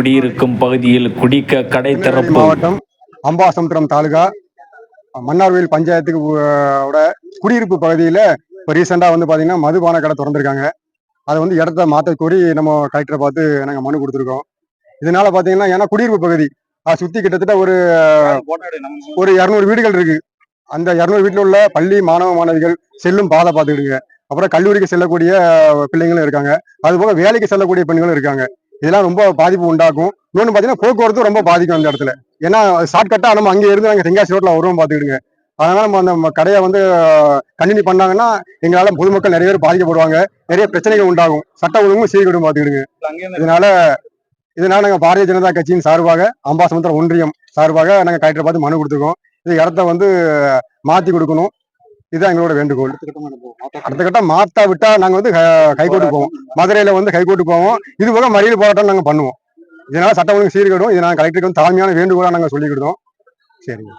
குடியிருக்கும் பகுதியில் குடிக்க கடை திறப்பு. மாவட்டம் அம்பாசமுத்திரம் தாலுகா மன்னார்வேல் பஞ்சாயத்துக்கு குடியிருப்பு பகுதியில் இப்போ ரீசெண்டாக வந்து பார்த்தீங்கன்னா மதுபான கடை திறந்திருக்காங்க. அதை வந்து இடத்த மாற்ற கோரி நம்ம கலெக்டரை பார்த்து நாங்கள் மனு கொடுத்துருக்கோம். இதனால பார்த்தீங்கன்னா ஏன்னா குடியிருப்பு பகுதி அதை சுற்றி கிட்டத்தட்ட ஒரு ஒரு இரநூறு வீடுகள் இருக்கு. அந்த இரநூறு வீட்டில் உள்ள பள்ளி மாணவ மாணவிகள் செல்லும் பாதை பார்த்துக்கிடுங்க அப்புறம் கல்லூரிக்கு செல்லக்கூடிய பிள்ளைங்களும் இருக்காங்க. அதுபோக வேலைக்கு செல்லக்கூடிய பெண்களும் இருக்காங்க. இதெல்லாம் ரொம்ப பாதிப்பு உண்டாக்கும். இன்னொன்று பார்த்தீங்கன்னா போக்குவரத்து ரொம்ப பாதிக்கும் அந்த இடத்துல. ஏன்னா ஷார்ட்கட்டாக நம்ம அங்கே இருந்து நாங்கள் தென்காசி ரோட்டில் வருவோம் பார்த்துக்கிடுங்க அதனால நம்ம அந்த கடையை வந்து கண்டினியூ பண்ணாங்கன்னா எங்களால் பொதுமக்கள் நிறைய பேர் பாதிக்கப்படுவாங்க. நிறைய பிரச்சனைகள் உண்டாகும். சட்ட ஒழுங்கும் சீர்கேடும் பார்த்துக்கிடுங்க இதனால இதனால நாங்கள் பாரதிய ஜனதா கட்சியின் சார்பாக அம்பாசமுத்திரம் ஒன்றியம் சார்பாக நாங்கள் கலெக்டரை பார்த்து மனு கொடுத்துருக்கோம். இது இடத்த வந்து மாற்றி கொடுக்கணும். இதுதான் எங்களோட வேண்டுகோள். அடுத்த கட்டம் மாத்தா விட்டா நாங்க வந்து கைகோட்டு போவோம். மதுரையில வந்து கைகோட்டு போவோம். இது போக மறியல் போராட்டம் நாங்க பண்ணுவோம். இதனால சட்ட ஒழுங்கு சீர்கேடும் இதை நாங்கள் கலெக்டருக்கு வந்து தாழ்மையான வேண்டுகோளா நாங்க சொல்லிக்கிட்டோம் சரிங்க.